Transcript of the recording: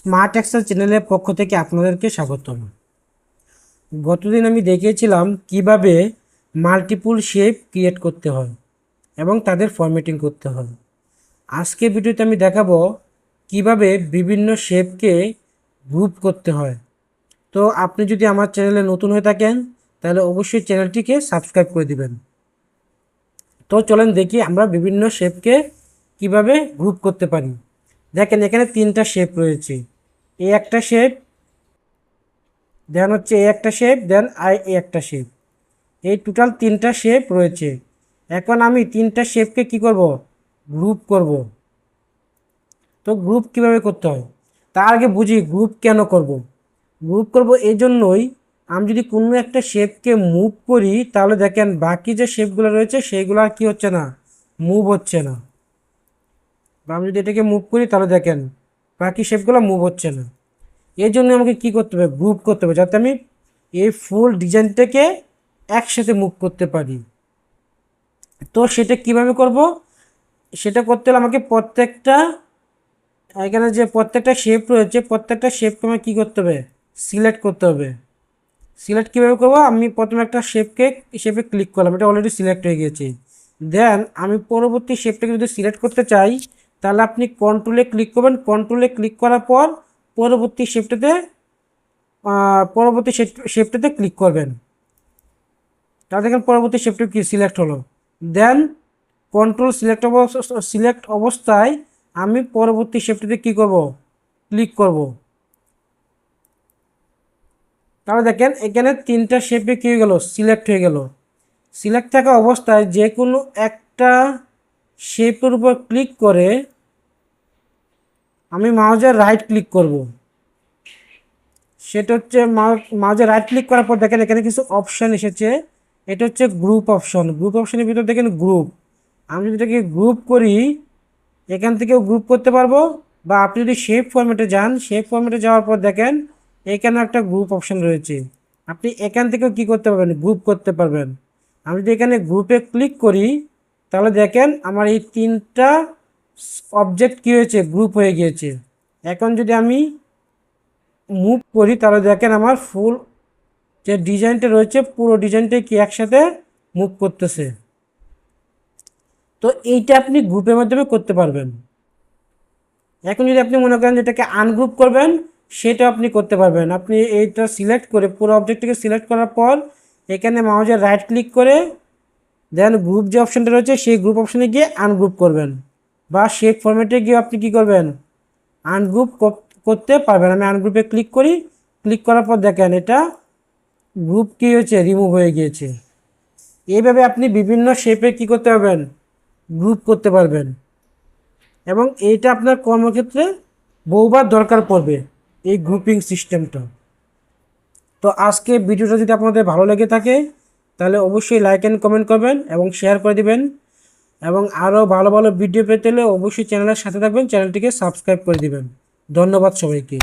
Smart Excel চ্যানেলের পক্ষ থেকে আপনাদেরকে স্বাগতম। গতদিন আমি দেখিয়েছিলাম কীভাবে মাল্টিপুল শেপ ক্রিয়েট করতে হয় এবং তাদের ফরম্যাটিং করতে হয়। আজকে ভিডিওতে আমি দেখাবো কীভাবে বিভিন্ন শেপকে গ্রুপ করতে হয়। তো আপনি যদি আমার চ্যানেলে নতুন হয়ে থাকেন, তাহলে অবশ্যই চ্যানেলটিকে সাবস্ক্রাইব করে দিবেন। তো চলেন দেখি আমরা বিভিন্ন শেপকে কীভাবে গ্রুপ করতে পারি। দেখেন এখানে তিনটা শেপ রয়েছে। এ একটা শেপ দেন হচ্ছে এ একটা শেপ দেন আই এ একটা শেপ এই টোটাল তিনটা শেপ রয়েছে। এখন আমি তিনটা শেপকে কি করব? গ্রুপ করব। তো গ্রুপ কীভাবে করতে হয়? তার আগে বুঝি গ্রুপ কেন করব? গ্রুপ করব এই জন্যই আমি যদি কোনো একটা শেপকে মুভ করি, তাহলে দেখেন বাকি যে শেপগুলো রয়েছে সেইগুলো আর কি হচ্ছে না? মুভ হচ্ছে না। আমি যদি এটাকে মুভ করি, তাহলে দেখেন বাকি শেপগুলো মুভ হচ্ছে না। এর জন্য আমাকে কি করতে হবে? গ্রুপ করতে হবে, যাতে আমি এই ফুল ডিজাইনটাকে একসাথে মুভ করতে পারি। তো সেটা কীভাবে করব? সেটা করতে হলে আমাকে প্রত্যেকটা, এখানে যে প্রত্যেকটা শেপ রয়েছে, প্রত্যেকটা শেপকে আমাকে কী করতে হবে? সিলেক্ট করতে হবে। সিলেক্ট কীভাবে করব? আমি প্রথমে একটা শেপকে শেপে ক্লিক করলাম, এটা অলরেডি সিলেক্ট হয়ে গিয়েছে দেন আমি পরবর্তী শেপটাকে যদি সিলেক্ট করতে চাই তাহলে আপনি কন্ট্রোলে ক্লিক করবেন। কন্ট্রোলে ক্লিক করার পর পরবর্তী শেপটাতে পরবর্তী শেপটাতে ক্লিক করবেন। তাহলে দেখেন পরবর্তী শেপটা কি সিলেক্ট হলো। দেন কন্ট্রোল সিলেক্ট সিলেক্ট অবস্থায় আমি পরবর্তী শেপটাতে কি করব? ক্লিক করব। তাহলে দেখেন এখানে তিনটা শেপে কী হয়ে গেল? সিলেক্ট হয়ে গেল। সিলেক্ট থাকা অবস্থায় যে কোনো একটা শেপের উপর ক্লিক করে আমি মাউজের রাইট ক্লিক করব। সেটা হচ্ছে মাউজের রাইট ক্লিক করার পর দেখেন এখানে কিছু অপশান এসেছে। এটা হচ্ছে গ্রুপ অপশন গ্রুপ অপশনের ভিতর দেখেন গ্রুপ আমি যদি এটাকে গ্রুপ করি, এখান থেকেও গ্রুপ করতে পারব। বা আপনি যদি শেপ ফর্মেটে যান শেপ ফর্মেটে যাওয়ার পর দেখেন এখানে একটা গ্রুপ অপশন রয়েছে। আপনি এখান থেকেও কি করতে পারবেন? গ্রুপ করতে পারবেন। আমি যদি এখানে গ্রুপে ক্লিক করি তাহলে দেখেন আমার এই তিনটা অবজেক্ট কী হয়েছে? গ্রুপ হয়ে গিয়েছে। এখন যদি আমি মুভ করি, তাহলে দেখেন আমার ফুল যে ডিজাইনটা রয়েছে, পুরো ডিজাইনটা কি একসাথে মুভ করতেছে। তো এইটা আপনি গ্রুপের মাধ্যমে করতে পারবেন। এখন যদি আপনি মনে করেন যেটাকে আনগ্রুপ করবেন সেটা আপনি করতে পারবেন। আপনি এইটা সিলেক্ট করে, পুরো অবজেক্টটিকে সিলেক্ট করার পর, এখানে মাউজের রাইট ক্লিক করে দেন গ্রুপ যে অপশানটা রয়েছে, সেই গ্রুপ অপশানে গিয়ে আনগ্রুপ করবেন। বা শেপ ফরম্যাটে গিয়ে আপনি কি করবেন? আনগ্রুপ করতে পারবেন। আমি আনগ্রুপে ক্লিক করি। ক্লিক করার পর দেখেন এটা গ্রুপ কী হয়েছে? রিমুভ হয়ে গিয়েছে। এইভাবে আপনি বিভিন্ন শেপে কি করতে পারবেন? গ্রুপ করতে পারবেন। এবং এইটা আপনার কর্মক্ষেত্রে বহুবার দরকার পড়বে এই গ্রুপিং সিস্টেমটা তো আজকে ভিডিওটা যদি আপনাদের ভালো লেগে থাকে তাহলে অবশ্যই লাইক অ্যান্ড কমেন্ট করবেন এবং শেয়ার করে দিবেন। এবং আরও ভালো ভালো ভিডিও পেতে হলে অবশ্যই চ্যানেলের সাথে থাকবেন চ্যানেলটিকে সাবস্ক্রাইব করে দিবেন। ধন্যবাদ সবাইকে।